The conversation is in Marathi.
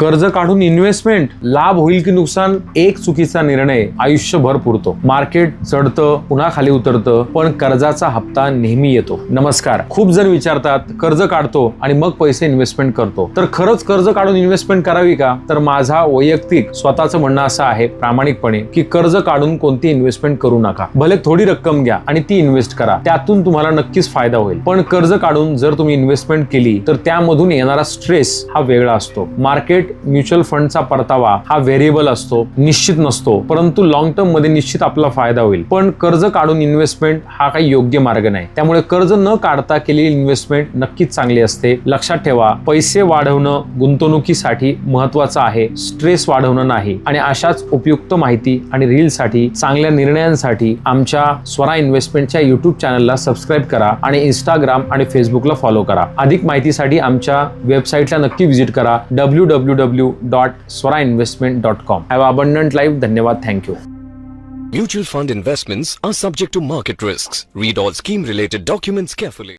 कर्ज काढून इन्व्हेस्टमेंट लाभ होईल की नुकसान एक चुकीचा निर्णय आयुष्यभर पुरतो. मार्केट चढतं पुन्हा खाली उतरतं पण कर्जाचा हप्ता नेहमी येतो. नमस्कार. खूप जण विचारतात कर्ज काढतो आणि मग पैसे इन्व्हेस्टमेंट करतो. तर खरंच कर्ज काढून इन्व्हेस्टमेंट करावी का? तर माझा वैयक्तिक स्वतःचं म्हणणं असं आहे प्रामाणिकपणे की कर्ज काढून कोणती इन्व्हेस्टमेंट करू नका. भले थोडी रक्कम घ्या आणि ती इन्व्हेस्ट करा. त्यातून तुम्हाला नक्कीच फायदा होईल. पण कर्ज काढून जर तुम्ही इन्व्हेस्टमेंट केली तर त्यामधून येणारा स्ट्रेस हा वेगळा असतो. मार्केट म्युच्युअल फंडचा परतावा हा व्हेरिएबल असतो निश्चित नसतो परंतु लॉंग टर्ममध्ये निश्चित आपला फायदा होईल. पण कर्ज काढून इन्व्हेस्टमेंट हा काही योग्य मार्ग नाही. त्यामुळे कर्ज न काढता केलेली इन्व्हेस्टमेंट नक्कीच चांगली असते. लक्षात ठेवा पैसे वाढवणं गुंतवणुकीसाठी महत्वाचं आहे. स्ट्रेस वाढवणं नाही. आणि अशाच उपयुक्त माहिती आणि रीलसाठी चांगल्या निर्णयांसाठी आमच्या स्वरा इन्व्हेस्टमेंटच्या युट्यूब चॅनलला सबस्क्राईब करा आणि इंस्टाग्राम आणि फेसबुकला फॉलो करा. अधिक माहितीसाठी आमच्या वेबसाईटला नक्की व्हिजिट करा. W W www.swarainvestment.com. Have abundant life. Dhanyawad. Thank you. Mutual fund investments are subject to market risks. Read all scheme related documents carefully.